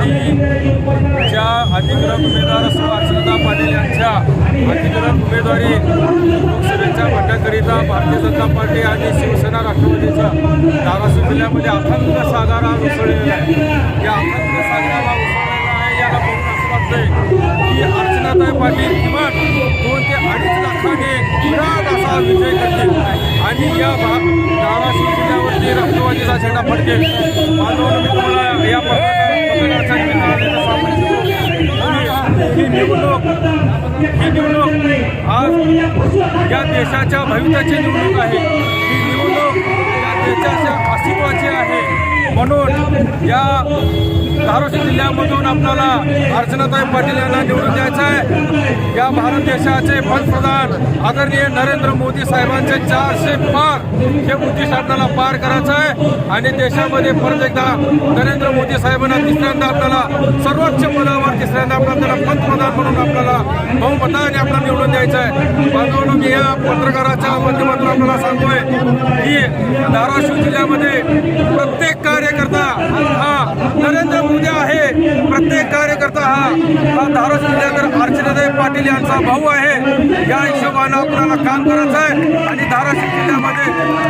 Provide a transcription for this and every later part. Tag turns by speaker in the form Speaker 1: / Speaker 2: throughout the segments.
Speaker 1: आणि ज्या अधिकृत उमेदवार असो पाटील यांच्या अधिकृत उमेदवारी लोकसभेच्या मंडळकरिता भारतीय जनता पार्टी आणि शिवसेना राष्ट्रवादीच्या धाराशिव जिल्ह्यामध्ये अथंग सागर हा उसळलेला आहे. या अथंग सागराला उसळलेला आहे याला बघून असं वाटतंय की अर्चनाताई पाटील किमान दोन ते अडीच लाखाने विराट असा विजय करतील. आणि या भा धाराशिव जिल्ह्यावरती राष्ट्रवादीचा झेंडा फडकेल. बांधवांनो मी तुम्हाला या प्रकारे ही निवडणूक ही निवडणूक आज या देशाच्या भविष्याची निवडणूक आहे. ही निवडणूक या देशाच्या अस्तित्वाची आहे. म्हणून या धाराशिव जिल्ह्यामधून आपल्याला अर्चनाताई पाटील यांना निवडून द्यायचं आहे. या भारत देशाचे पंतप्रधान आदरणीय नरेंद्र मोदी साहेबांचे चारशे पार हे उद्दिष्ट आपल्याला पार करायचं आहे. आणि देशामध्ये परत एकदा नरेंद्र मोदी साहेबांना तिसऱ्यांदा आपल्याला सर्वोच्च पदावर तिसऱ्यांदा आपल्याला पंतप्रधान म्हणून आपल्याला बहुमताने आपल्याला निवडून द्यायचं आहे. बांधवांनो मी या पत्रकाराच्या माध्यमातून आपल्याला सांगतोय की धाराशिव जिल्ह्यामध्ये प्रत्येक कार्यकर्ता कार्यकर्ता हा हा धाराशिव जिल्ह्यात अर्चनाताई पाटील यांचा भाऊ आहे. या हिशोबानं आपल्याला काम करायचं आहे. आणि धाराशिव जिल्ह्यामध्ये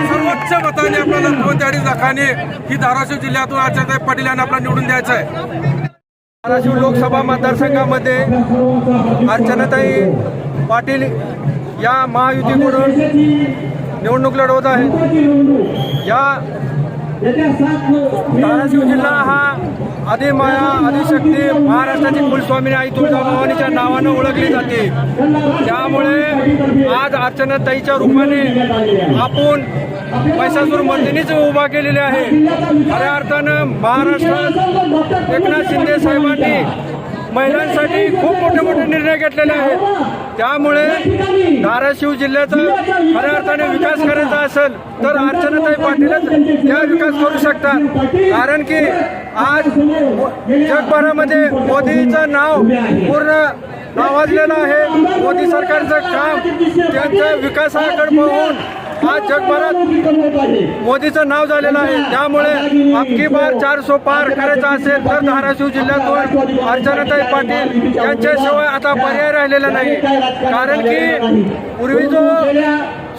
Speaker 1: सर्वोच्च मताने आपल्याला दोन ते अडीच लाखाने ही धाराशिव जिल्ह्यातून अर्चनाताई पाटील यांना आपल्याला निवडून द्यायचं आहे. धाराशिव लोकसभा मतदारसंघामध्ये अर्चनाताई पाटील या महायुतीकडून निवडणूक लढवत आहे. या धाराशिव जिल्हा हा आदिमाया आदिशक्ती महाराष्ट्राची कुलस्वामिनी आई तुळजाभवानीच्या नावानं ओळखली जाते. त्यामुळे आज अर्चनाताईच्या रूपाने आपण पैशासूर मर्दिनीच उभा केलेली आहे. खऱ्या अर्थानं महाराष्ट्रात एकनाथ शिंदे साहेबांनी महिलांसाठी खूप मोठे मोठे निर्णय घेतलेले आहेत. त्यामुळे धाराशिव जिल्ह्याचा खऱ्या अर्थाने विकास करायचा असेल तर अर्चनाताई पाटीलच त्या विकास करू शकतात. कारण की आज जगभरामध्ये मोदीचं नाव पूर्ण नावाजलेलं आहे. मोदी सरकारचं काम त्यांच्या विकासाकडे पाहून आज जगभरात मोदीचं नाव झालेलं आहे. त्यामुळे अबकी बार चार सो पार करायचा असेल तर धाराशिव जिल्ह्यातून अर्चनाताई पाटील यांच्याशिवाय आता पर्याय राहिलेला नाही. कारण की पूर्वी जो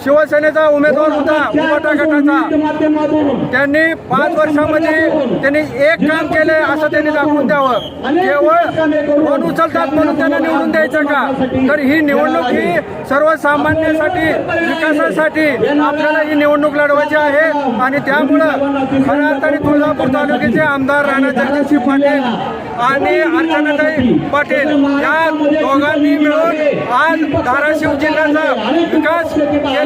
Speaker 1: शिवसेनेचा उमेदवार होता उबाटा गटाचा. त्यांनी पाच वर्षामध्ये त्यांनी एक काम केले असं त्यांनी दाखवून द्यावं. केवळ कोण उचलतात म्हणून त्यांना निवडून द्यायचं का? तर ही निवडणूक ही सर्वसामान्यांसाठी विकासासाठी आपल्याला ही निवडणूक लढवायची आहे. आणि त्यामुळं खऱ्या अर्थाने तुळजापूर तालुक्याचे आमदार राणा जगदीशसिंह पाटील आणि अर्चनाताई पाटील या दोघांनी मिळून आज धाराशिव जिल्ह्याचा विकास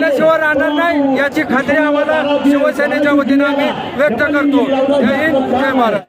Speaker 1: केल्याशिवाय राहणार नाही याची खात्री आम्हाला शिवसेनेच्या वतीनं आम्ही व्यक्त करतो. जय हिंद जय महाराज